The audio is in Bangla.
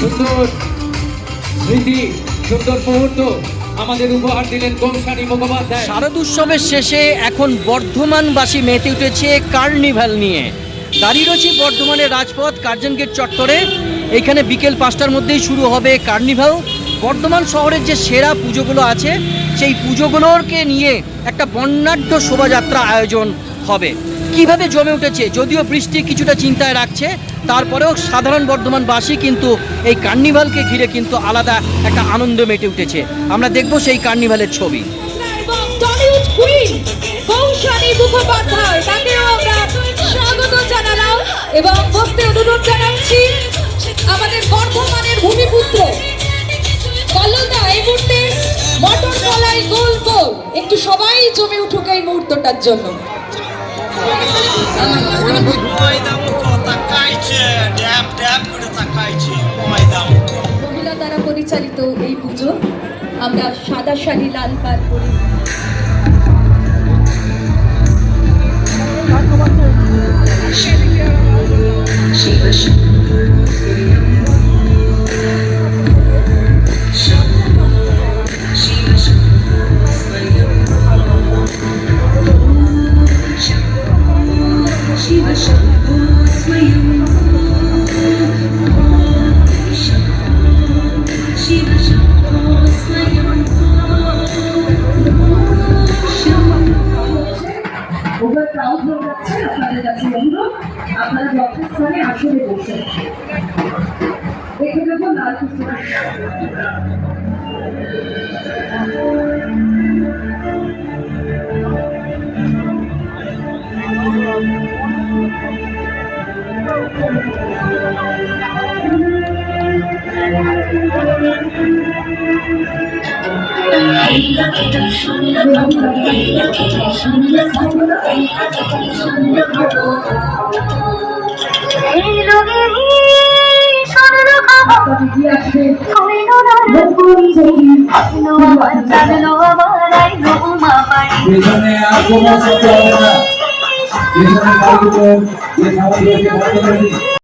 সুন্দর স্মৃতি, সুন্দর মুহূর্ত আমাদের উপহার দিলেন কৌশানী মুখোপাধ্যায়। শারদ উৎসবের শেষে এখন বর্ধমানবাসী মেতে উঠেছে কার্নিভাল নিয়ে। দাঁড়িয়ে রয়েছে বর্ধমানের রাজপথ কার্জন গেট চত্বরে। এখানে বিকেল পাঁচটার মধ্যেই শুরু হবে কার্নিভাল। বর্ধমান শহরের যে সেরা পুজোগুলো আছে, সেই পুজোগুলোকে নিয়ে একটা বর্ণাঢ্য শোভাযাত্রা আয়োজন হবে। কীভাবে জমে উঠেছে? যদিও বৃষ্টি কিছুটা চিন্তায় রাখছে, তারপরেও সাধারণ বর্ধমানবাসী কিন্তু এই কার্নিভালকে ঘিরে কিন্তু আলাদা একটা আনন্দ মেটে উঠেছে। আমরা দেখব সেই কার্নিভালের ছবি। আমাদের একটু সবাই জমে উঠুক এই মুহূর্তটার জন্য। মহিলা দ্বারা পরিচালিত এই পুজো আমরা সাদা শাড়ি লাল পার করি Thank you. আপনাদের কাছে অনুরোধ আপনারা যথাস্থানে কি আসবে পেছনে আর কোনো ये सब कार्य तो ये सब